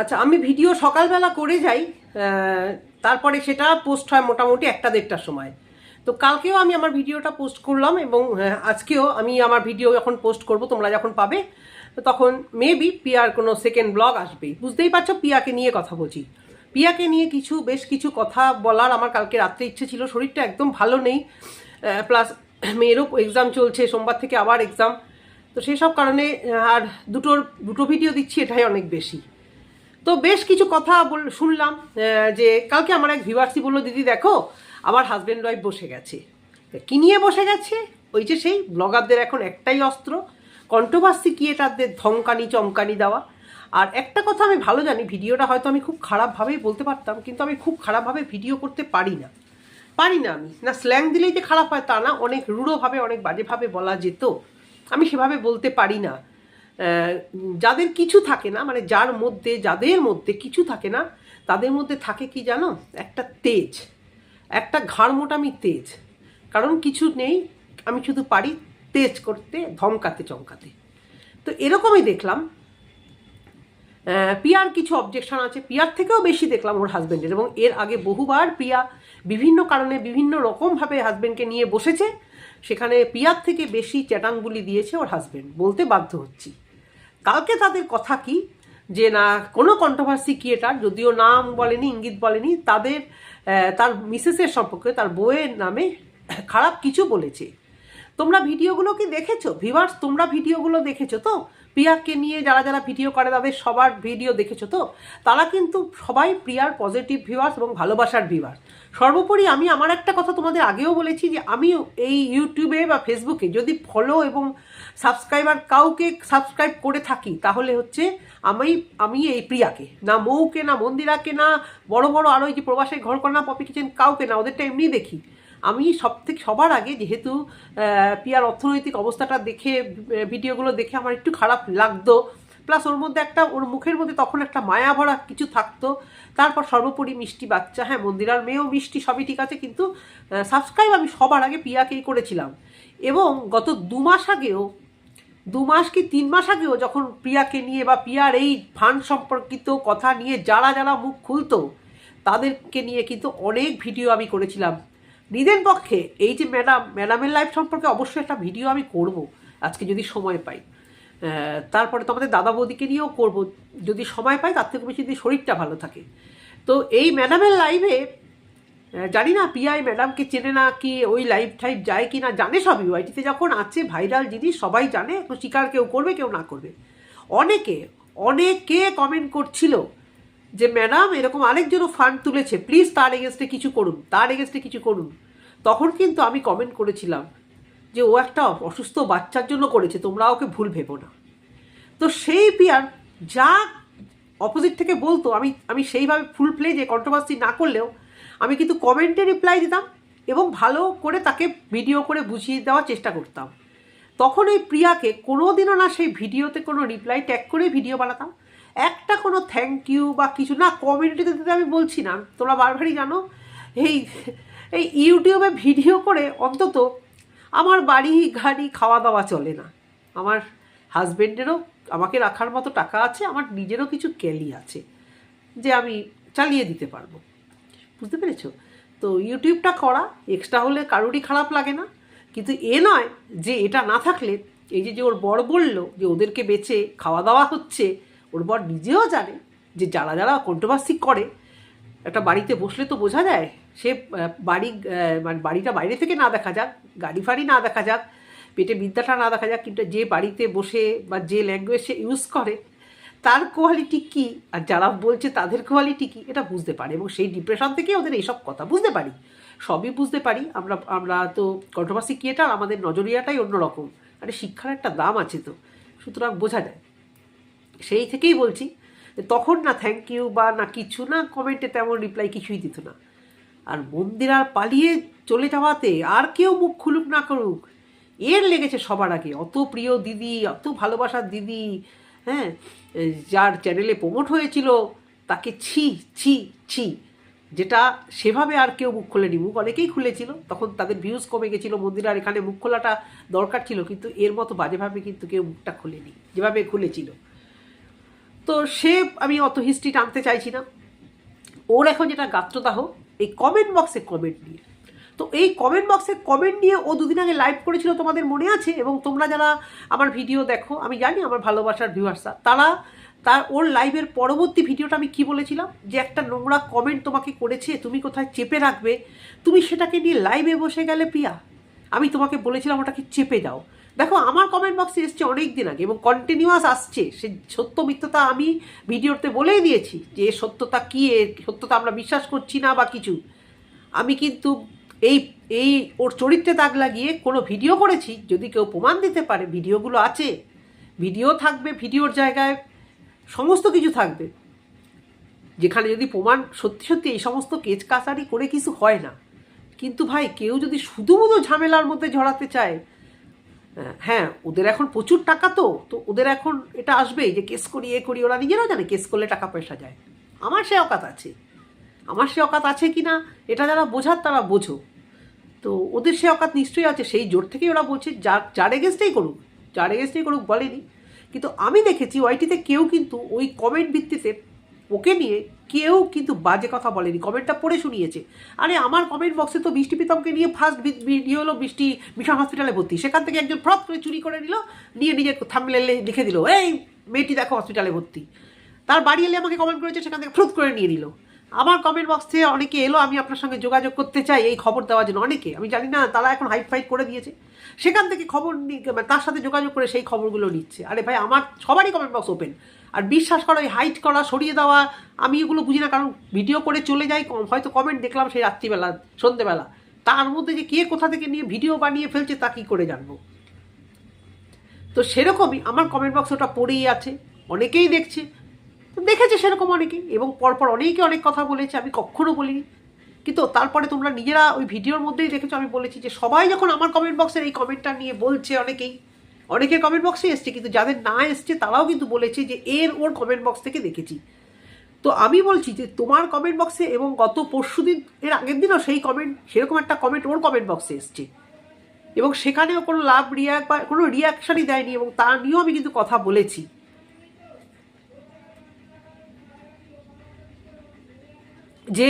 আচ্ছা আমি ভিডিও সকালবেলা করে যাই তারপরে সেটা পোস্ট হয় মোটামুটি একটা দেড়টার সময়। তো কালকেও আমি আমার ভিডিওটা পোস্ট করলাম এবং আজকেও আমি আমার ভিডিও যখন পোস্ট করব, তোমরা যখন পাবে, তখন মেবি পিয়ার কোনো সেকেন্ড ব্লগ আসবেই। বুঝতেই পারছ, পিয়াকে নিয়ে কথা বলছি। পিয়াকে নিয়ে কিছু, বেশ কিছু কথা বলার আমার কালকে রাত্রে ইচ্ছে ছিল, শরীরটা একদম ভালো নেই প্লাস মেয়েরও এক্সাম চলছে, সোমবার থেকে আবার এক্সাম তো সেই সব কারণে আর দুটোর, দুটো ভিডিও দিচ্ছি, এটাই অনেক বেশি। তো বেশ কিছু কথা শুনলাম যে কালকে আমার এক ভিভার্সি বলল, দিদি, দেখো, আমার হাজব্যান্ড ওয়াইফ বসে গেছে। কি নিয়ে বসে গেছে? ওই যে সেই ব্লগারদের এখন একটাই অস্ত্র কন্ট্রোভার্সি ক্রিয়েটারদের ধমকানি, চমকানি দেওয়া। আর একটা কথা আমি ভালো জানি, ভিডিওটা হয়তো আমি খুব খারাপভাবেই বলতে পারতাম, কিন্তু আমি খুব খারাপভাবে ভিডিও করতে পারি না। পারি না আমি। না স্ল্যাং দিলেই যে খারাপ হয় তা না, অনেক রূঢ়ভাবে, অনেক বাজেভাবে বলা যেত। আমি সেভাবে বলতে পারি না। যাদের কিছু থাকে না মানে যার মধ্যে, যাদের মধ্যে কিছু থাকে না, তাদের মধ্যে থাকে কি জানো? একটা তেজ, একটা ঘাড় মোটামি তেজ। কারণ কিছু নেই, আমি শুধু পারি তেজ করতে, ধমকাতে, চমকাতে। তো এরকমই দেখলাম। পিয়ার কিছু অবজেকশন আছে। পিয়ার থেকেও বেশি দেখলাম ওর হাজব্যান্ডের এবং এর আগে বহুবার প্রিয়া বিভিন্ন কারণে বিভিন্ন রকমভাবে হাজব্যান্ডকে নিয়ে বসেছে। সেখানে পিয়ার থেকে বেশি চ্যাটাংগুলি দিয়েছে ওর হাজব্যান্ড বলতে বাধ্য হচ্ছি। কালকে তাদের কথা কি? যে না, কোনো কন্ট্রোভার্সি ক্রিয়েটার যদিও নাম বলেনি, ইঙ্গিত বলেনি, তাদের তার মিসেসের সম্পর্কে, তার বউয়ের নামে খারাপ কিছু বলেছে। তোমরা ভিডিওগুলো কি দেখেছ? ভিভার্স তোমরা ভিডিওগুলো দেখেছ তো? প্রিয়াকে নিয়ে যারা যারা ভিডিও করে, তাদের সবার ভিডিও দেখেছ তো? তারা কিন্তু সবাই প্রিয়ার পজিটিভ ভিউয়ার্স এবং ভালোবাসার ভিউয়ার্স সর্বোপরি আমি আমার একটা কথা তোমাদের আগেও বলেছি যে আমি এই ইউটিউবে বা ফেসবুকে যদি ফলো এবং সাবস্ক্রাইবার কাউকে সাবস্ক্রাইব করে থাকি, তাহলে হচ্ছে আমি আমি এই প্রিয়াকে, না মৌকে, না মন্দিরাকে, না বড় বড় আরও যে প্রবাসের ঘর কন্যা পপি কিচেন কাউকে না, ওদেরটা এমনি দেখি। আমি সব থেকে সবার আগে যেহেতু পিয়ার অর্থনৈতিক অবস্থাটা দেখে ভিডিওগুলো দেখে আমার একটু খারাপ লাগতো, প্লাস ওর মধ্যে একটা, ওর মুখের মধ্যে তখন একটা মায়া ভরা কিছু থাকতো, তারপর সর্বোপরি মিষ্টি বাচ্চা হ্যাঁ মন্দিরার মেয়েও মিষ্টি, সবই ঠিক আছে, কিন্তু সাবস্ক্রাইব আমি সবার আগে পিয়াকেই করেছিলাম। এবং গত দু মাস আগেও দু মাস কি তিন মাস আগেও যখন প্রিয়াকে নিয়ে বা প্রিয়ার এই ফান্ড সম্পর্কিত কথা নিয়ে যারা যারা মুখ খুলতো, তাদেরকে নিয়ে কিন্তু অনেক ভিডিও আমি করেছিলাম। নিদেন পক্ষে এই যে ম্যাডাম, ম্যাডামের লাইফ সম্পর্কে অবশ্যই একটা ভিডিও আমি করব, আজকে যদি সময় পাই। তারপরে তোমাদের দাদা বৌদিকে নিয়েও করব। যদি সময় পাই, তার থেকে বেশি যদি শরীরটা ভালো থাকে। তো এই ম্যাডামের লাইভে জানি না পিআই ম্যাডামকে চেনে না কি ওই লাইভ টাইপ যায় কি না, জানে সবই ওয়াইটিতে যখন আছে ভাইরাল জিনিস, সবাই জানে স্বীকার কেউ করবে, কেউ না করবে। অনেকে অনেকে কমেন্ট করছিল যে, ম্যাডাম, এরকম আরেকজনও ফান্ড তুলেছে প্লিজ তার এগেনস্টে কিছু করুন, তার এগেনস্টে কিছু করুন। তখন কিন্তু আমি কমেন্ট করেছিলাম যে, ও একটা অসুস্থ বাচ্চার জন্য করেছে, তোমরা ওকে ভুল ভেবো না। তো সেই পিয়ার যা অপোজিট থেকে বলতো, আমি আমি সেইভাবে ফুল প্লে যে কন্ট্রোভার্সি না করলেও আমি কিন্তু কমেন্টে রিপ্লাই দিতাম এবং ভালো করে তাকে ভিডিও করে বুঝিয়ে দেওয়ার চেষ্টা করতাম। তখন ওই প্রিয়াকে কোনোদিনও না সেই ভিডিওতে কোনো রিপ্লাই ট্যাগ করে ভিডিও বানাতাম। একটা কোনো থ্যাংক ইউ বা কিছু না কমিউনিটিতে দিতে আমি বলছি না। তোমরা বারবারই জানো, এই এই ইউটিউবে ভিডিও করে অন্তত আমার বাড়ি গাড়ি খাওয়া দাওয়া চলে না। আমার হাজবেন্ডেরও আমাকে রাখার মতো টাকা আছে, আমার নিজেরও কিছু ক্যালি আছে, যে আমি চালিয়ে দিতে পারব। বুঝতে পেরেছ? তো ইউটিউবটা করা এক্সট্রা হলে কারোরই খারাপ লাগে না। কিন্তু এ নয় যে এটা না থাকলে, এই যে যে ওর বর বলল যে ওদেরকে বেচে খাওয়া দাওয়া হচ্ছে, ওর বর নিজেও জানে যে যারা যারা কন্ট্রোভার্সি করে, একটা বাড়িতে বসলে তো বোঝা যায়, সে বাড়ি মানে বাড়িটা বাইরে থেকে না দেখা যাক, গাড়ি ফাড়ি না দেখা যাক, পেটে বিদ্যাটা না দেখা যাক, কিন্তু যে বাড়িতে বসে বা যে ল্যাঙ্গুয়েজ সে ইউজ করে তার কোয়ালিটি কী? আর যারা বলছে তাদের কোয়ালিটি কী? এটা বুঝতে পারে এবং সেই ডিপ্রেশন থেকে ওদের এইসব কথা বুঝতে পারি। সবই বুঝতে পারি। আমরা আমরা তো কন্ট্রোভার্সি ক্রিয়েটার আমাদের নজরিয়াটাই অন্যরকম। মানে শিক্ষার একটা দাম আছে তো। সুতরাং বোঝা যায়। সেই থেকেই বলছি তখন না থ্যাংক ইউ বা না কিছু না কমেন্টে তেমন রিপ্লাই কিছুই দিত না। আর মন্দির আর পালিয়ে চলে যাওয়াতে আর কেউ মুখ খুলুক না করুক। এর লেগেছে সবার আগে। অত প্রিয় দিদি, অত ভালোবাসার দিদি হ্যাঁ যার চ্যানেলে প্রমোট হয়েছিল, তাকে ছি ছি ছি, যেটা সেভাবে আর কেউ মুখ খোলেনি। মুখ অনেকেই খুলেছিল, তখন তাদের ভিউজ কমে গেছিল, মন্দির আর এখানে মুখ খোলাটা দরকার ছিল, কিন্তু এর মতো বাজেভাবে কিন্তু কেউ মুখটা খুলেনি, যেভাবে খুলেছিল। তো সে, আমি অত হিস্ট্রি টানতে চাইছি না। ওর এখন যেটা গাত্রদাহ, এই কমেন্ট বক্সে কমেন্ট নিয়ে তো এই কমেন্ট বক্সে কমেন্ট নিয়ে ও দুদিন আগে লাইভ করেছিল তোমাদের মনে আছে? এবং তোমরা যারা আমার ভিডিও দেখো, আমি জানি আমার ভালোবাসার ভিউয়ার্সরা তারা, তার ওর লাইভের পরবর্তী ভিডিওটা আমি কি বলেছিলাম? যে একটা নোংরা কমেন্ট তোমাকে করেছে, তুমি কোথায় চেপে রাখবে? তুমি সেটাকে নিয়ে লাইভে বসে গেলে প্রিয়া, আমি তোমাকে বলেছিলাম ওটাকে চেপে দাও দেখো, আমার কমেন্ট বক্সে এসছে অনেক দিন আগে, এবং কন্টিনিউয়াস আসছে। সে সত্য মিথ্যতা আমি ভিডিওতে বলেই দিয়েছি, যে সত্যতা কী এর, সত্যতা আমরা বিশ্বাস করছি না বা কিছু। আমি কিন্তু এই এই ওর চরিত্রে দাগ লাগিয়ে কোনো ভিডিও করেছি? যদি কেউ প্রমাণ দিতে পারে, ভিডিওগুলো আছে। ভিডিও থাকবে, ভিডিওর জায়গায় সমস্ত কিছু থাকবে। যেখানে যদি প্রমাণ, সত্যি সত্যি এই সমস্ত কেচ কাচারি করে কিছু হয় না। কিন্তু ভাই, কেউ যদি শুধু শুধু ঝামেলার মধ্যে ঝরাতে চায় হ্যাঁ ওদের এখন প্রচুর টাকা তো তো ওদের এখন এটা আসবেই যে কেস করি, এ করি, ওরা নিজেরাও জানে কেস করলে টাকা পয়সা যায়। আমার সে অকাত আছে। আমার সে অকাত আছে কি না, এটা যারা বোঝার তারা বোঝো। তো ওদের সে অকাত নিশ্চয়ই আছে, সেই জোর থেকেই ওরা বলছে যার যার এগেনস্টেই করুক, যার এগেনস্টেই করুক বলেনি। কিন্তু আমি দেখেছি ওয়াইটিতে কেউ কিন্তু ওই কমেন্ট ভিত্তিতে ওকে নিয়ে কেউ কিন্তু বাজে কথা বলেনি, কমেন্টটা পড়ে শুনিয়েছে। আরে আমার কমেন্ট বক্সে তো বৃষ্টি প্রীতমকে নিয়ে ফার্স্ট ভিডিও হলো বৃষ্টি মিশন হসপিটালে ভর্তি। সেখান থেকে একজন ফ্রড করে চুরি করে নিল, নিয়ে নিজের থামলে লিখে দিল, এই, মেয়েটি দেখো হসপিটালে ভর্তি। তার বাড়ি এলে আমাকে কমেন্ট করেছে, সেখান থেকে ফ্রুত করে নিয়ে নিল। আমার কমেন্ট বক্সে অনেকে এলো, আমি আপনার সঙ্গে যোগাযোগ করতে চাই, এই খবর দেওয়ার জন্য অনেকে। আমি জানি না, তারা এখন হাইট ফাইট করে দিয়েছে। সেখান থেকে খবর মানে তার সাথে যোগাযোগ করে সেই খবরগুলো নিচ্ছে। আরে ভাই, আমার সবারই কমেন্ট বক্স ওপেন আর বিশ্বাস করা ওই হাইট করা, সরিয়ে দেওয়া, আমি এগুলো বুঝি না, কারণ ভিডিও করে চলে যাই হয়তো কমেন্ট দেখলাম সেই রাত্রিবেলা, সন্ধেবেলা। তার মধ্যে যে কে কোথা থেকে নিয়ে ভিডিও বানিয়ে ফেলছে, তা কী করে জানব? তো সেরকমই আমার কমেন্ট বক্স ওটা পড়েই আছে। অনেকেই দেখছে দেখেছে সেরকম অনেকেই এবং পরপর অনেকে অনেক কথা বলেছে, আমি কখনো বলিনি। কিন্তু তারপরে তোমরা নিজেরা ওই ভিডিওর মধ্যেই দেখেছ, আমি বলেছি যে সবাই যখন আমার কমেন্ট বক্সের এই কমেন্টটা নিয়ে বলছে অনেকেই, অনেকের কমেন্ট বক্সে এসছে, কিন্তু যাদের না এসছে তারাও কিন্তু বলেছে যে এর ওর কমেন্ট বক্স থেকে দেখেছি। তো আমি বলছি যে তোমার কমেন্ট বক্সে এবং গত পরশু দিন, এর আগের দিনও সেই কমেন্ট সেরকম একটা কমেন্ট ওর কমেন্ট বক্সে এসছে। এবং সেখানেও কোনো লাভ রিয়াক্ট বা কোনো রিয়াকশানই দেয়নি, এবং তা নিয়েও আমি কিন্তু কথা বলেছি। যে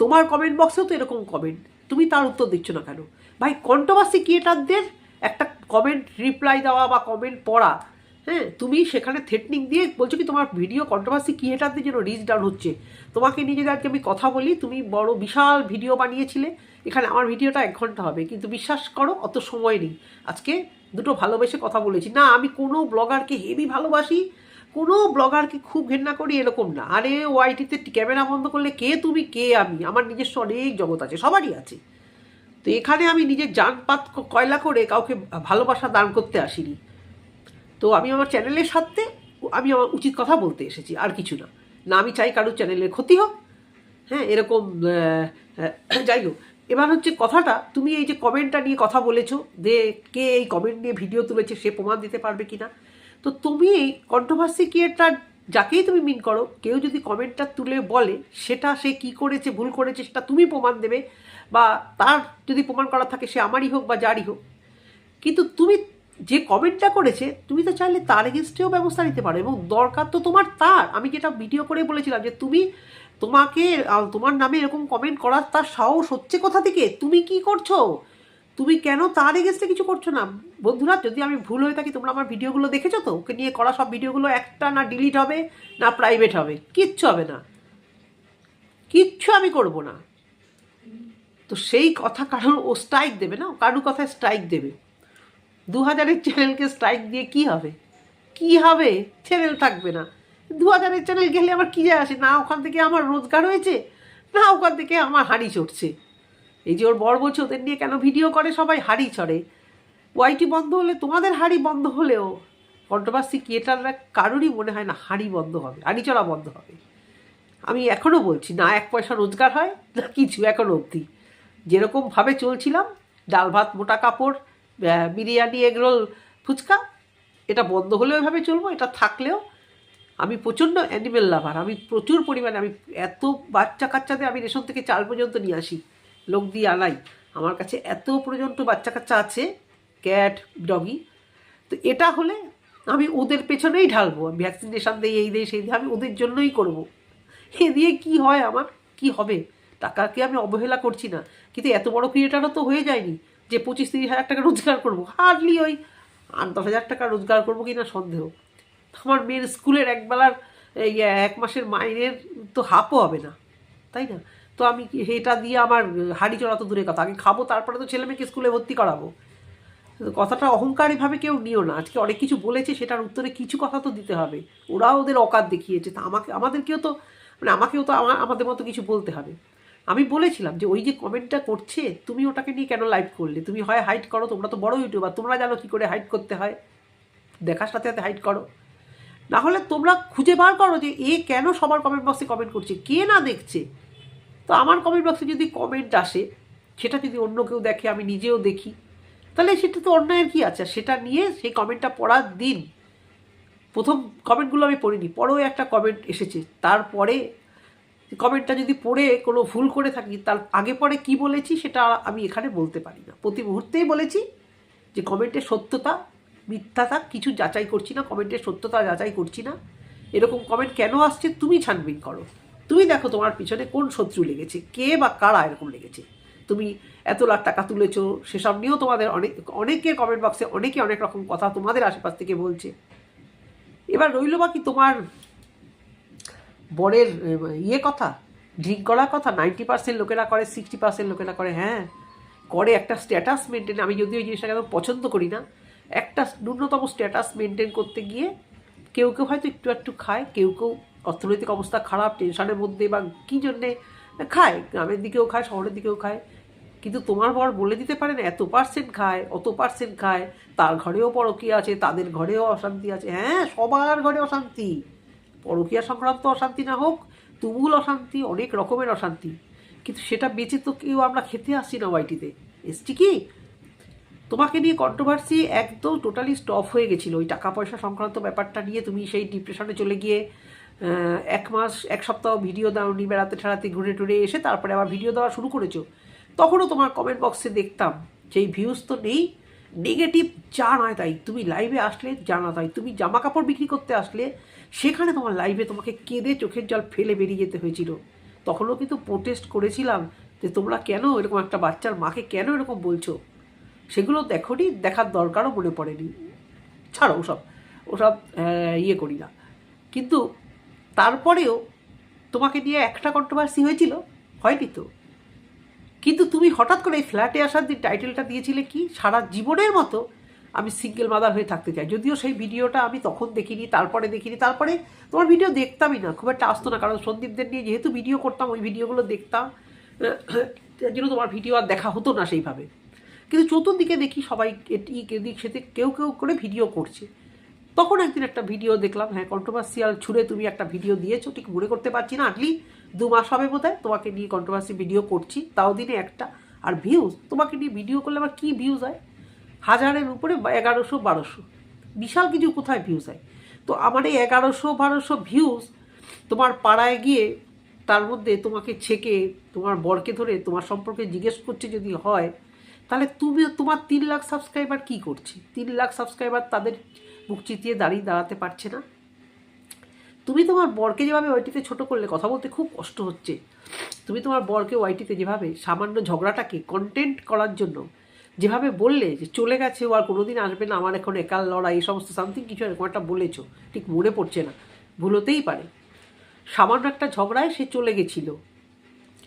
তোমার কমেন্ট বক্সেও তো এরকম কমেন্ট তুমি তার উত্তর দিচ্ছ না কেন? ভাই, কন্ট্রোভার্সি ক্রিয়েটারদের একটা কমেন্ট রিপ্লাই দেওয়া বা কমেন্ট পড়া হ্যাঁ তুমি সেখানে থ্রেটনিং দিয়ে বলছো কি তোমার ভিডিও কন্ট্রোভার্সি ক্রিয়েটারদের জন্য রিচ ডাউন হচ্ছে। তোমাকে নিয়ে যদি আজকে আমি কথা বলি, তুমি বড় বিশাল ভিডিও বানিয়েছিলে, এখানে আমার ভিডিওটা এক ঘণ্টা হবে। কিন্তু বিশ্বাস করো, অত সময় নেই। আজকে দুটো ভালোবেসে কথা বলেছি। না, আমি কোনো ব্লগারকে হেভি ভালোবাসি কোনো ব্লগারকে খুব ঘেন্না করি এরকম না। আরে, ওয়াইটিতে ক্যামেরা বন্ধ করলে কে তুমি? কে আমি? আমার নিজস্ব অনেক জগৎ আছে, সবারই আছে। তো এখানে আমি নিজের জানপাত ক- কয়লা করে কাউকে ভালোবাসা দান করতে আসিনি। তো আমি আমার চ্যানেলের সাথে আমি আমার উচিত কথা বলতে এসেছি, আর কিছু না। না, আমি চাই কারোর চ্যানেলের ক্ষতি হোক। হ্যাঁ এরকম যাই হোক। এবার হচ্ছে কথাটা, তুমি এই যে কমেন্টটা নিয়ে কথা বলেছ, যে কে এই কমেন্ট নিয়ে ভিডিও তুলেছে, সে প্রমাণ দিতে পারবে কি না তো তুমি এই কন্ট্রোভার্সি ক্রিয়েটার যাকেই তুমি মিন করো, কেউ যদি কমেন্টটা তুলে বলে সেটা সে কি করেছে, ভুল করেছে সেটা তুমি প্রমাণ দেবে বা তার যদি প্রমাণ করা থাকে সে আমারই হোক বা যারই হোক। কিন্তু তুমি যে কমেন্টটা করেছে, তুমি তো চাইলে তার এগেনস্টেও ব্যবস্থা নিতে পারো এবং দরকার তো তোমার তার। আমি যেটা ভিডিও করে বলেছিলাম যে তুমি তোমাকে তোমার নামে এরকম কমেন্ট করার তার সাহস হচ্ছে কোথা থেকে? তুমি কি করছ? তুমি কেন তার এগেনস্টে কিছু করছ না? বন্ধুরা, যদি আমি ভুল হয়ে থাকি, তোমরা আমার ভিডিওগুলো দেখেছ তো? ওকে নিয়ে করা সব ভিডিওগুলো একটা না ডিলিট হবে, না প্রাইভেট হবে। কিচ্ছু হবে না। কিচ্ছু আমি করব না। তো সেই কথা কারণ ও স্ট্রাইক দেবে না? কারুর কথায় স্ট্রাইক দেবে। দু হাজারের চ্যানেলকে স্ট্রাইক দিয়ে কি হবে? কি হবে? চ্যানেল থাকবে না। দু হাজারের চ্যানেল গেলে আমার কী যায় আসে? না ওখান থেকে আমার রোজগার হয়েছে, না ওখান থেকে আমার হাঁড়ি চড়ছে। এই যে ওর বড় বলছে ওদের নিয়ে কেন ভিডিও করে? সবাই হাড়ি চড়ে। ওয়াইটি বন্ধ হলে তোমাদের হাড়ি বন্ধ হলেও কন্ট্রোভার্সি ক্রিয়েটাররা কারোরই মনে হয় না হাড়ি বন্ধ হবে, হাড়ি চড়া বন্ধ হবে। আমি এখনও বলছি, না এক পয়সা রোজগার হয়, না কিছু এখনও অবধি। যেরকমভাবে চলছিলাম, ডাল ভাত, মোটা কাপড় বিরিয়ানি এগরোল ফুচকা, এটা বন্ধ হলেও এভাবে চলবো, এটা থাকলেও আমি প্রচণ্ড অ্যানিমেল লাভার আমি প্রচুর পরিমাণে, আমি এত বাচ্চা কাচ্চাদের আমি রেশন থেকে চাল পর্যন্ত নিয়ে আসি। লোক দিয়ে আলাই। আমার কাছে এত পর্যন্ত বাচ্চা কাচ্চা আছে, ক্যাট, ডগি। তো এটা হলে আমি ওদের পেছনেই ঢালবো। ভ্যাকসিনেশান দিই, এই দিই, সেই দিয়ে আমি ওদের জন্যই করব। এ দিয়ে কি হয় আমার? কি হবে? টাকাকে আমি অবহেলা করছি না। কিন্তু এত বড় ক্রিয়েটারও তো হয়ে যায়নি যে পঁচিশ, তিরিশ হাজার টাকা রোজগার করব। হার্ডলি ওই আট, দশ হাজার টাকা রোজগার করব কি না সন্দেহ। আমার মেয়ের স্কুলের একবেলার এক মাসের মাইনের তো হাফও হবে না। তাই না? তো আমি এটা দিয়ে আমার হাড়ি চড়া তো দূরে কথা। আগে খাব, তারপরে তো ছেলে মেয়েকে স্কুলে ভর্তি করাবো। কথাটা অহংকারীভাবে কেউ নিও না। আজকে অনেক কিছু বলেছে, সেটার উত্তরে কিছু কথা তো দিতে হবে। ওরাও ওদের অকাত দেখিয়েছে। তা আমাকে, আমাদেরকেও তো মানে আমাকেও তো আমার আমাদের মতো কিছু বলতে হবে। আমি বলেছিলাম যে, ওই যে কমেন্টটা করছে, তুমি ওটাকে নিয়ে কেন লাইভ করলে? তুমি হয় হাইট করো, তোমরা তো বড় ইউটিউবার তোমরা জানো কী করে হাইট করতে হয়। দেখার সাথে সাথে হাইট করো। না হলে তোমরা খুঁজে বার করো যে, এ কেন সবার কমেন্ট বক্সে কমেন্ট করছে? কে না দেখছে? তো আমার কমেন্ট বক্সে যদি কমেন্ট আসে, সেটা যদি অন্য কেউ দেখে, আমি নিজেও দেখি, তাহলে সেটা তো অন্যায়ের কী আছে? সেটা নিয়ে সেই কমেন্টটা পড়ার দিন। প্রথম কমেন্টগুলো আমি পড়িনি, পরেও একটা কমেন্ট এসেছে। তারপরে কমেন্টটা যদি পড়ে কোনো ভুল করে থাকি, তার আগে পরে কি বলেছি সেটা আমি এখানে বলতে পারি না। প্রতি মুহূর্তেই বলেছি যে কমেন্টের সত্যতা মিথ্যাতা কিছু যাচাই করছি না কমেন্টের সত্যতা যাচাই করছি না। এরকম কমেন্ট কেন আসছে তুমি ছানবিন করো। তুমি দেখো তোমার পিছনে কোন শত্রু লেগেছে, কে বা কারা এরকম লেগেছে। তুমি এত লাখ টাকা তুলেছো, সেসব নিয়েও তোমাদের অনেক, অনেকের কমেন্ট বক্সে অনেকে অনেক রকম কথা তোমাদের আশেপাশ থেকে বলছে। এবার রইল বাকি তোমার বরের ইয়ে কথা ড্রিঙ্ক করার কথা নাইনটি পার্সেন্ট লোকেরা করে সিক্সটি পার্সেন্ট লোকেরা করে হ্যাঁ করে একটা স্ট্যাটাস মেনটেন আমি যদিও এই জিনিসটাকে একদম পছন্দ করি না, একটা ন্যূনতম স্ট্যাটাস মেনটেন করতে গিয়ে কেউ কেউ হয়তো একটু একটু খায়, কেউ কেউ অর্থনৈতিক অবস্থা খারাপ, টেনশনের মধ্যে বা কী জন্যে? খায়, গ্রামের দিকেও খায়, শহরের দিকেও খায়। কিন্তু তোমার বর বলে দিতে পারে না, এত পার্সেন্ট খায়, অত পার্সেন্ট খায়। তার ঘরেও পরকীয়া আছে, তাদের ঘরেও অশান্তি আছে। হ্যাঁ সবার ঘরে অশান্তি। পরকীয়া সংক্রান্ত অশান্তি না হোক, তুমুল অশান্তি, অনেক রকমের অশান্তি। কিন্তু সেটা বেঁচে তো কেউ আমরা খেতে আসছি না ওয়াইটিতে। এসছি কি? তোমাকে নিয়ে কন্ট্রোভার্সি একদম টোটালি স্টপ হয়ে গেছিল। ওই টাকা পয়সা সংক্রান্ত ব্যাপারটা নিয়ে তুমি সেই ডিপ্রেশনে চলে গিয়ে এক মাস, এক সপ্তাহ ভিডিও দাওনি, বেড়াতে ঠেড়াতে, ঘুরে টুরে এসে তারপরে আবার ভিডিও দেওয়া শুরু করেছ। তখনও তোমার কমেন্ট বক্সে দেখতাম যেই ভিউজ তো নেই নেগেটিভ যা নয় তাই। তুমি লাইভে আসলে জানা তাই। তুমি জামা কাপড় বিক্রি করতে আসলে সেখানে তোমার লাইভে তোমাকে কেঁদে চোখের জল ফেলে বেরিয়ে যেতে হয়েছিল। তখনও কিন্তু প্রোটেস্ট করেছিলাম যে তোমরা কেন এরকম একটা বাচ্চার মাকে কেন এরকম বলছো? সেগুলো দেখোনি, দেখার দরকারও মনে পড়েনি। ছাড়ো ওসব ওসব ইয়ে করি না। কিন্তু তারপরেও তোমাকে নিয়ে একটা কন্ট্রোভার্সি হয়েছিল? হয়নি তো? কিন্তু তুমি হঠাৎ করে এই ফ্ল্যাটে আসার দিন টাইটেলটা দিয়েছিলে কি? সারা জীবনের মতো আমি সিঙ্গেল মাদার হয়ে থাকতে চাই। যদিও সেই ভিডিওটা আমি তখন দেখিনি, তারপরে দেখিনি, তারপরে তোমার ভিডিও দেখতামই না, খুব একটা আসতো না। কারণ সন্দীপদের নিয়ে যেহেতু ভিডিও করতাম, ওই ভিডিওগুলো দেখতাম, তার জন্য তোমার ভিডিও আর দেখা হতো না সেইভাবে। কিন্তু চতুর্দিকে দেখি সবাই এদিক সেতে কেউ কেউ করে ভিডিও করছে। তখন একদিন একটা ভিডিও দেখলাম হ্যাঁ কন্ট্রোভার্সিয়াল ছুড়ে তুমি একটা ভিডিও দিয়েছ, ঠিক মনে করতে পারছি না, আটলি দু মাস হবে বোধ তোমাকে নিয়ে কন্ট্রোভার্সি ভিডিও করছি, তাও দিনে একটা, আর ভিউজ তোমাকে নিয়ে ভিডিও করলে আবার কী ভিউজ হয়? হাজারের উপরে এগারোশো, বারোশো, বিশাল কিছু কোথায় ভিউজ হয়? তো আমার এই এগারোশো, বারোশো ভিউজ তোমার পাড়ায় গিয়ে, তার মধ্যে তোমাকে ছেকে, তোমার বরকে ধরে তোমার সম্পর্কে জিজ্ঞেস করছে যদি হয়, তাহলে তুমি তোমার তিন লাখ সাবস্ক্রাইবার কি করছে? তিন লাখ সাবস্ক্রাইবার তাদের বুক চিতিয়ে দাঁড়িয়ে দাঁড়াতে পারছে না। তুমি তোমার বরকে যেভাবে ওয়াইটিতে ছোট করলে, কথা বলতে খুব কষ্ট হচ্ছে। তুমি তোমার বরকে ওয়াইটিতে যেভাবে সামান্য ঝগড়াটাকে কন্টেন্ট করার জন্য যেভাবে বললে যে চলে গেছে ও আর কোনোদিন আসবে না, আমার এখন একাল লড়াই, এই সমস্ত সামথিং কিছু এরকম একটা বলেছ, ঠিক মনে পড়ছে না। ভুল হতেই পারে। সামান্য একটা ঝগড়ায় সে চলে গেছিল।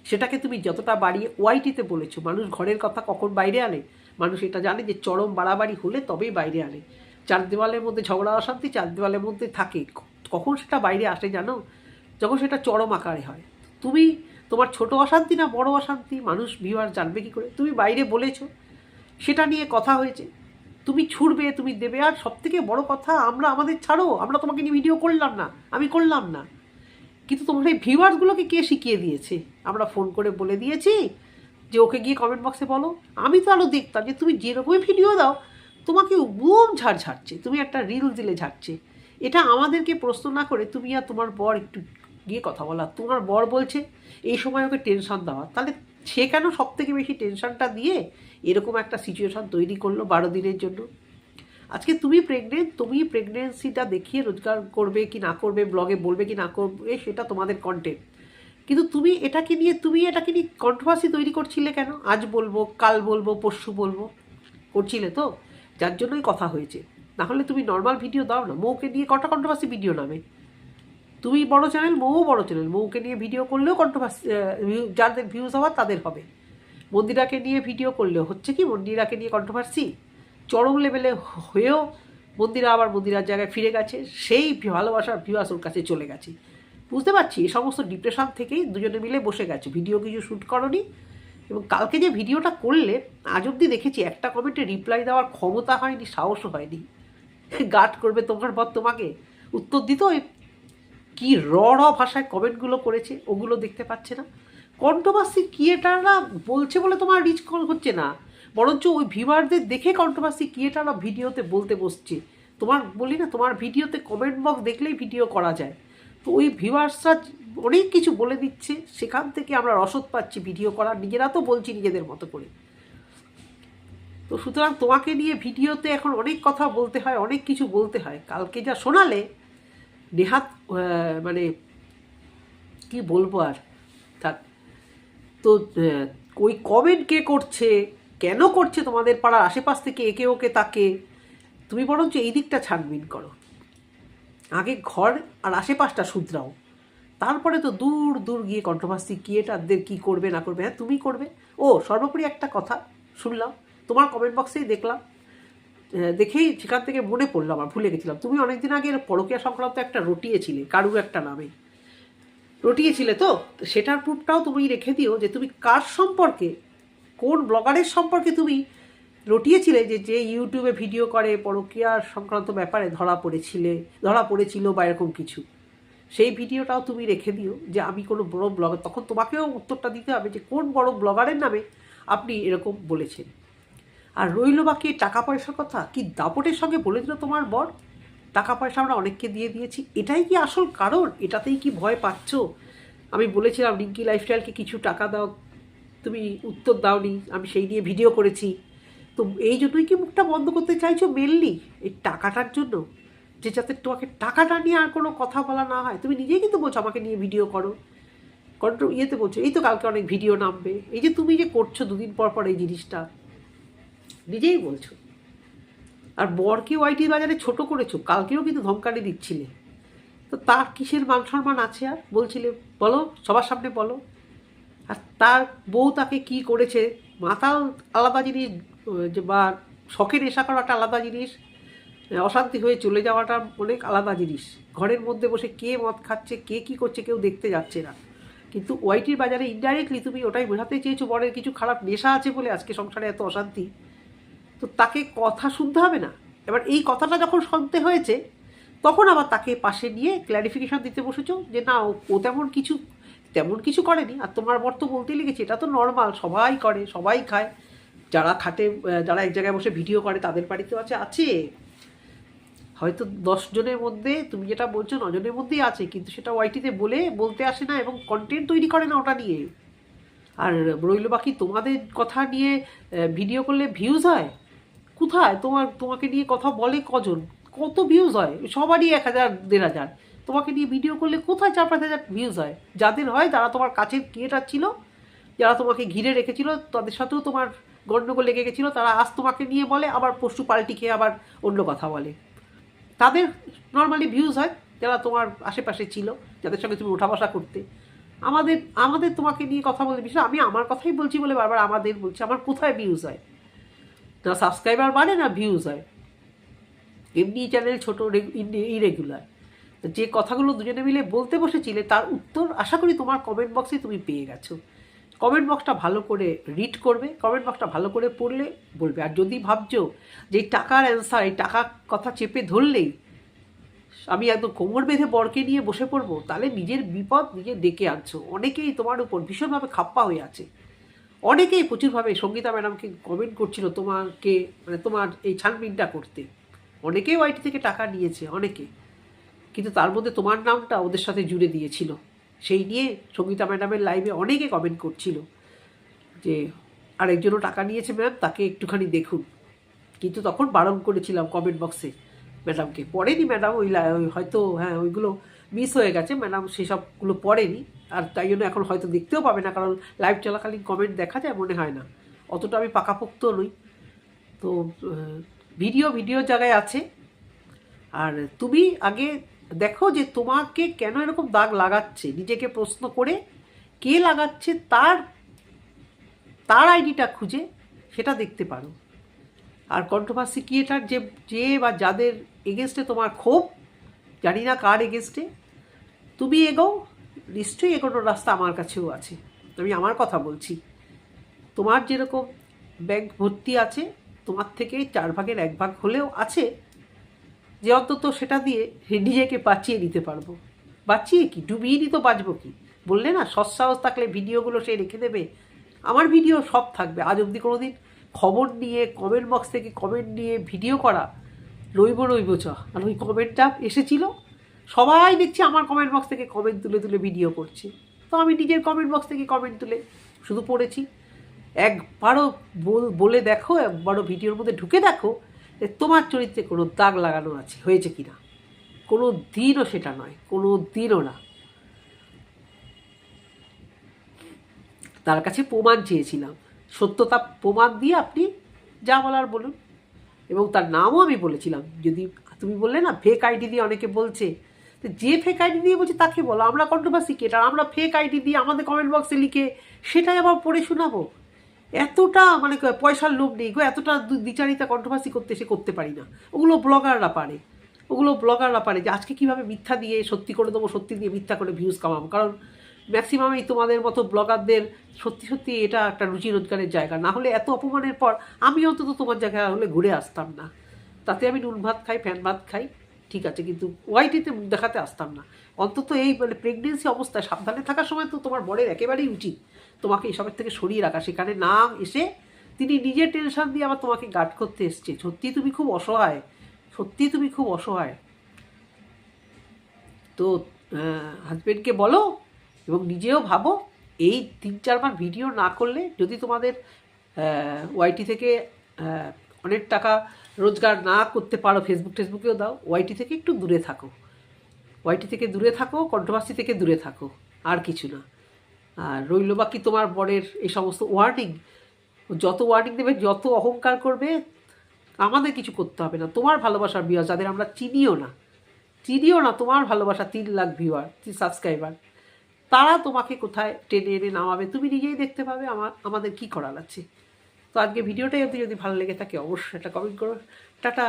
সেটাকে তুমি যতটা বাড়িয়ে ওয়াইটিতে বলেছ, মানুষ ঘরের কথা কখন বাইরে আনে? মানুষ এটা জানে যে চরম বাড়াবাড়ি হলে তবেই বাইরে আনে। চার দেওয়ালের মধ্যে ঝগড়া অশান্তি চার দেওয়ালের মধ্যে থাকে। কখন সেটা বাইরে আসে জানো? যখন সেটা চরম আকারে হয়। তুমি তোমার ছোট অশান্তি না বড় অশান্তি? মানুষ ভিউয়ার জানবে কি করে? তুমি বাইরে বলেছ। সেটা নিয়ে কথা হয়েছে। তুমি ছুড়বে, তুমি দেবে। আর সব থেকে বড় কথা, আমরা আমাদের ছাড়ো। আমরা তোমাকে নিয়ে ভিডিও করলাম না। আমি করলাম না। কিন্তু তোমার এই ভিউয়ার্সগুলোকে কে শিখিয়ে দিয়েছে? আমরা ফোন করে বলে দিয়েছি যে, ওকে গিয়ে কমেন্ট বক্সে বলো। আমি তো আরও দেখতাম যে, তুমি যেরকমই ভিডিও দাও তোমাকে বুম ঝাড় ঝাড়ছে, তুমি একটা রিল দিলে ঝাড়ছে। এটা আমাদেরকে প্রশ্ন না করে তুমি আর তোমার বর একটু গিয়ে কথা বলা। তোমার বর বলছে, এই সময় ওকে টেনশন দেওয়া। তাহলে সে কেন সব থেকে বেশি টেনশনটা দিয়ে এরকম একটা সিচুয়েশন তৈরি করল বারো দিনের জন্য? আজকে তুমি প্রেগনেন্ট তুমি প্রেগনেন্সিটা দেখিয়ে রোজগার করবে কি না করবে ব্লগে বলবে কি না করবে, সেটা তোমাদের কন্টেন্ট কিন্তু তুমি এটাকে নিয়ে, তুমি এটাকে নিয়ে কন্ট্রোভার্সি তৈরি করছিলে কেন? আজ বলব, কাল বলব, পরশু বলব। করছিলে তো? যার জন্যই কথা হয়েছে। না হলে তুমি নর্মাল ভিডিও দাও না। মৌকে নিয়ে কটা কন্ট্রোভার্সি ভিডিও নামে? তুমি বড় চ্যানেল মৌ বড় চ্যানেল মৌকে নিয়ে ভিডিও করলেও কন্ট্রোভার্সি যাদের ভিউজ হওয়ার তাদের হবে। মন্দিরাকে নিয়ে ভিডিও করলেও হচ্ছে কি? মন্দিরাকে নিয়ে কন্ট্রোভার্সি চরম লেভেলে হয়েও মন্দিরা আবার মন্দিরার জায়গায় ফিরে গেছে। সেই ভালোবাসার ভিউয়ার্স ওর কাছে চলে গেছে। বুঝতে পারছি? এই সমস্ত ডিপ্রেশন থেকেই দুজনে মিলে বসে গেছে। ভিডিও কিছু শ্যুট করনি। এবং কালকে যে ভিডিওটা করলে, আজ অব্দি দেখেছি একটা কমেন্টে রিপ্লাই দেওয়ার ক্ষমতা হয়নি, সাহসও হয়নি। গার্ড করবে তোমার পর তোমাকে। উত্তর দিত কি র র ভাষায় কমেন্টগুলো করেছে, ওগুলো দেখতে পাচ্ছে না। কন্ট্রোভার্সি ক্রিয়েটাররা বলছে বলে তোমার রিচ হচ্ছে না। বরঞ্চ ওই ভিউয়ারদের দেখে কন্ট্রোভার্সি ক্রিয়েটাররা ভিডিওতে বলতে বসছে। তোমার বলি না, তোমার ভিডিওতে কমেন্ট বক্স দেখলেই ভিডিও করা যায়। তো ওই ভিউয়ার্সরা অনেক কিছু বলে দিচ্ছে, সেখান থেকে আমরা রসদ পাচ্ছি ভিডিও করার, নিজেরা তো বলছি নিজেদের মতো করে। তো সুতরাং তোমাকে নিয়ে ভিডিওতে এখন অনেক কথা বলতে হয়, অনেক কিছু বলতে হয়। কালকে যা শোনালে, নেহাত মানে কি বলব আর থাক তো ওই কমেন্ট কে করছে, কেন করছে তোমাদের পাড়ার আশেপাশ থেকে একে ওকে তাকে, তুমি বরঞ্চ এই দিকটা ছানবিন করো। আগে ঘর আর আশেপাশটা শুধরাও। তারপরে তো দূর দূর গিয়ে কন্ট্রোভার্সি ক্রিয়েটারদের কী করবে, না করবে হ্যাঁ তুমি করবে। ও, সর্বোপরি একটা কথা শুনলাম, তোমার কমেন্ট বক্সেই দেখলাম। দেখেই সেখান থেকে মনে পড়ল আমার, ভুলে গেছিলাম। তুমি অনেকদিন আগে পরকীয়া সংক্রান্ত একটা রটিয়েছিলে, কারু একটা নামে। রটিয়েছিলে তো? তো সেটার প্রুফটাও তুমি রেখে দিও যে তুমি কার সম্পর্কে, কোন ব্লগারের সম্পর্কে তুমি রটিয়েছিলে যে যে ইউটিউবে ভিডিও করে পরকীয়ার সংক্রান্ত ব্যাপারে ধরা পড়েছিলে, ধরা পড়েছিল বা এরকম কিছু। সেই ভিডিওটাও তুমি রেখে দিও যে, আমি কোনো বড় ব্লগার তখন তোমাকেও উত্তরটা দিতে হবে যে, কোন বড় ব্লগারের নামে আপনি এরকম বলেছেন? আর রইল বাকি টাকা পয়সার কথা, কি দাপটের সঙ্গে বলেছিল তোমার বর? টাকা পয়সা আমরা অনেককে দিয়ে দিয়েছি। এটাই কি আসল কারণ? এটাতেই কি ভয় পাচ্ছ? আমি বলেছিলাম, রিঙ্কি লাইফস্টাইলকে কিছু টাকা দাও। তুমি উত্তর দাওনি। আমি সেই নিয়ে ভিডিও করেছি। তো এই জন্যই কি মুখটা বন্ধ করতে চাইছো মেনলি এই টাকাটার জন্য? যে যাতে তোমাকে টাকাটা নিয়ে আর কোনো কথা বলা না হয়। তুমি নিজেই কিন্তু বলছো আমাকে নিয়ে ভিডিও করো। কন্ট্রো ইয়েতে বলছো, এই তো কালকে অনেক ভিডিও নামবে। এই যে তুমি যে করছ দুদিন পর পর এই জিনিসটা, নিজেই বলছো। আর বরকে ওয়াইটি বাজারে ছোট করেছ, কালকেও কিন্তু ধমকানি দিচ্ছিলে। তো তার কিসের মান সম্মান আছে আর? বলছিলে, বলো, সবার সামনে বলো। আর তার বউ তাকে কি করেছে? মাতাল আলাদা জিনিস যে বা শখের নেশা করাটা আলাদা জিনিস অশান্তি হয়ে চলে যাওয়াটা অনেক আলাদা জিনিস। ঘরের মধ্যে বসে কে মদ খাচ্ছে, কে কি করছে কেউ দেখতে যাচ্ছে না। কিন্তু ওয়াইটির বাজারে ইনডাইরেক্টলি তুমি ওটাই বোঝাতে চেয়েছো বরের কিছু খারাপ নেশা আছে বলে আজকে সংসারে এত অশান্তি। তো তাকে কথা শুনতে হবে না। এবার এই কথাটা যখন শুনতে হয়েছে, তখন আবার তাকে পাশে নিয়ে ক্ল্যারিফিকেশন দিতে বসেছো যে না, ও তেমন কিছু তেমন কিছু করেনি। আর তোমার বর তো বলতেই লেগেছে, এটা তো নর্মাল সবাই করে, সবাই খায়। যারা খাটে যারা এক জায়গায় বসে ভিডিও করে, তাদের বাড়িতেও আছে আছে। হয়তো জনের মধ্যে, তুমি যেটা বলছো নজনের মধ্যেই আছে, কিন্তু সেটা ওয়াইটিতে বলে, বলতে আসে না এবং কন্টেন্ট তৈরি করে না ওটা নিয়ে। আর রইল বাকি তোমাদের কথা নিয়ে ভিডিও করলে ভিউজ হয়? কোথায়? তোমার, তোমাকে নিয়ে কথা বলে কজন? কত ভিউজ হয়? সবারই এক হাজার, দেড় হাজার। তোমাকে নিয়ে ভিডিও করলে কোথায় চার পাঁচ হাজার ভিউজ হয়? যাদের হয় তারা তোমার কাছের ক্রিয়েটার ছিল, যারা তোমাকে ঘিরে রেখেছিল, তাদের সাথেও তোমার গণ্ডগোল লেগে গেছিল, তারা আজ তোমাকে নিয়ে বলে, আবার পশু পাল্টি খেয়ে আবার অন্য কথা বলে। তাদের নর্মালি ভিউজ হয়, যারা তোমার আশেপাশে ছিল, যাদের সঙ্গে তুমি ওঠা বসা করতে। আমাদের আমাদের তোমাকে নিয়ে কথা বলতে বিষয়, আমি আমার কথাই বলছি বলে বারবার আমাদের বলছি, আমার কোথায় ভিউজ হয়? না সাবস্ক্রাইবার বাড়ে না ভিউজ হয়। এমনি চ্যানেল ছোটো ইরেগুলার যে কথাগুলো দুজনে মিলে বলতে বসেছিলে, তার উত্তর আশা করি তোমার কমেন্ট বক্সে তুমি পেয়ে গেছো। কমেন্ট বক্সটা ভালো করে রিড করবে কমেন্ট বক্সটা ভালো করে পড়লে বলবে। আর যদি ভাবছ যে এই টাকার অ্যান্সার এই টাকার কথা চেপে ধরলেই, আমি একদম কোমর বেঁধে বরকে নিয়ে বসে পড়ব, তাহলে নিজের বিপদ নিজে ডেকে আনছো। অনেকেই তোমার উপর ভীষণভাবে খাপ্পা হয়ে আছে। অনেকেই প্রচুরভাবে সঙ্গীতা ম্যাডামকে কমেন্ট করছিল তোমাকে মানে তোমার এই ছানবিনটা করতে। অনেকেই ওয়াইটি থেকে টাকা নিয়েছে, অনেকে। কিন্তু তার মধ্যে তোমার নামটা ওদের সাথে জুড়ে দিয়েছিল। সেই নিয়ে সঙ্গীতা ম্যাডামের লাইভে অনেকে কমেন্ট করছিল যে, আরেকজনও টাকা নিয়েছে ম্যাম তাকে একটুখানি দেখুন। কিন্তু তখন বারণ করেছিলাম কমেন্ট বক্সে ম্যাডামকে। পড়েনি ম্যাডাম, ওই হয়তো হ্যাঁ ওইগুলো মিস হয়ে গেছে, ম্যাডাম সেসবগুলো পড়েনি। আর তাই জন্য এখন হয়তো দেখতেও পাবে না, কারণ লাইভ চলাকালীন কমেন্ট দেখা যায়, মনে হয় না। অতটা আমি পাকাপোক্ত নই। তো ভিডিও ভিডিও জায়গায় আছে। আর তুমি আগে দেখো যে তোমাকে কেন এরকম দাগ লাগাচ্ছে? নিজেকে প্রশ্ন করে কে লাগাচ্ছে তার তার আইডিটা খুঁজে সেটা দেখতে পারো। আর কন্ট্রোভার্সি ক্রিয়েটার যে যে বা যাদের এগেনস্টে তোমার ক্ষোভ, জানি না কার এগেনস্টে তুমি এগো নিশ্চয়ই এগোনোর রাস্তা আমার কাছেও আছে। আমি আমার কথা বলছি। তোমার যেরকম ব্যাংক ভর্তি আছে, তোমার থেকে চার ভাগের এক ভাগ হলেও আছে যে অন্তত সেটা দিয়ে নিজেকে বাঁচিয়ে নিতে পারব। বাঁচিয়ে কি? ডুবিয়ে নি তো বাঁচবো কি? বললে না, সৎসাহস থাকলে ভিডিওগুলো সে রেখে দেবে। আমার ভিডিও সব থাকবে। আজ অবধি কোনো দিন খবর নিয়ে কমেন্ট বক্স থেকে কমেন্ট নিয়ে ভিডিও করা রইব রইব চ আর ওই কমেন্টটা এসেছিল। সবাই দেখছি আমার কমেন্ট বক্স থেকে কমেন্ট তুলে তুলে ভিডিও করছে। তো আমি নিজের কমেন্ট বক্স থেকে কমেন্ট তুলে শুধু পড়েছি। একবারও বলে দেখো, একবারও ভিডিওর মধ্যে ঢুকে দেখো যে তোমার চরিত্রে কোনো দাগ লাগানো আছে, হয়েছে কি না? কোনো দিনও সেটা নয়, কোনো দিনও না। তার কাছে প্রমাণ চেয়েছিলাম। সত্যতা প্রমাণ দিয়ে আপনি যা বলার বলুন। এবং তার নামও আমি বলেছিলাম। যদি তুমি বললে না ফেক আইডি দিয়ে অনেকে বলছে, তো যে ফেক আইডি দিয়ে বলছে তাকে বলো। আমরা কন্ট্রোভার্সি কেটার আমরা ফেক আইডি দিয়ে আমাদের কমেন্ট বক্সে লিখে সেটাই আবার পড়ে শোনাবো। এতটা মানে পয়সার লোভ নেই। গো, এতটা দ্বিচারিতা কন্ট্রোভার্সি করতে সে করতে পারি না। ওগুলো ব্লগাররা পারে। ওগুলো ব্লগাররা পারে যে আজকে কীভাবে মিথ্যা দিয়ে সত্যি করে দেবো, সত্যি দিয়ে মিথ্যা করে ভিউজ কামাবো। কারণ ম্যাক্সিমামই তোমাদের মতো ব্লগারদের সত্যি সত্যি এটা একটা রুচি রোজগারের জায়গা। না হলে এত অপমানের পর আমি অন্তত তোমার জায়গায় হলে ঘুরে আসতাম না। তাতে আমি নুন ভাত খাই, ফ্যান ভাত খাই, ঠিক আছে। কিন্তু ওয়াইটিতে মুখ দেখাতে আসতাম না। অন্তত এই মানে প্রেগনেন্সি অবস্থায় সাবধানে থাকার সময় তো তোমার বরের একেবারেই উচিত। তোমাকে এসবের থেকে সরিয়ে রাখা সেখানে না এসে তিনি নিজের টেনশন দিয়ে আবার তোমাকে গার্ড করতে এসছে। সত্যি তুমি খুব অসহায়। সত্যি তুমি খুব অসহায়। তো হাজবেন্ডকে বলো এবং নিজেও ভাবো, এই তিন চারবার ভিডিও না করলে যদি তোমাদের ওয়াইটি থেকে অনেক টাকা রোজগার না করতে পারো ফেসবুক টেসবুকেও দাও ওয়াইটি থেকে একটু দূরে থাকো। ওয়াইটি থেকে দূরে থাকো কন্ট্রোভার্সি থেকে দূরে থাকো, আর কিছু না। আর রইল বাকি তোমার বরের এই সমস্ত ওয়ার্নিং যত ওয়ার্নিং দেবে, যত অহংকার করবে, আমাদের কিছু করতে হবে না। তোমার ভালোবাসার ভিউয়ার যাদের আমরা চিনিও না চিনিও না, তোমার ভালোবাসা তিন লাখ ভিউয়ার সাবস্ক্রাইবার তারা তোমাকে কোথায় টেনে এনে নামাবে? তুমি নিজেই দেখতে পাবে আমার, আমাদের কি করার আছে। তো আজকে ভিডিওটাই অবধি যদি ভালো লেগে থাকে, অবশ্যই একটা কমেন্ট করো। টাটা!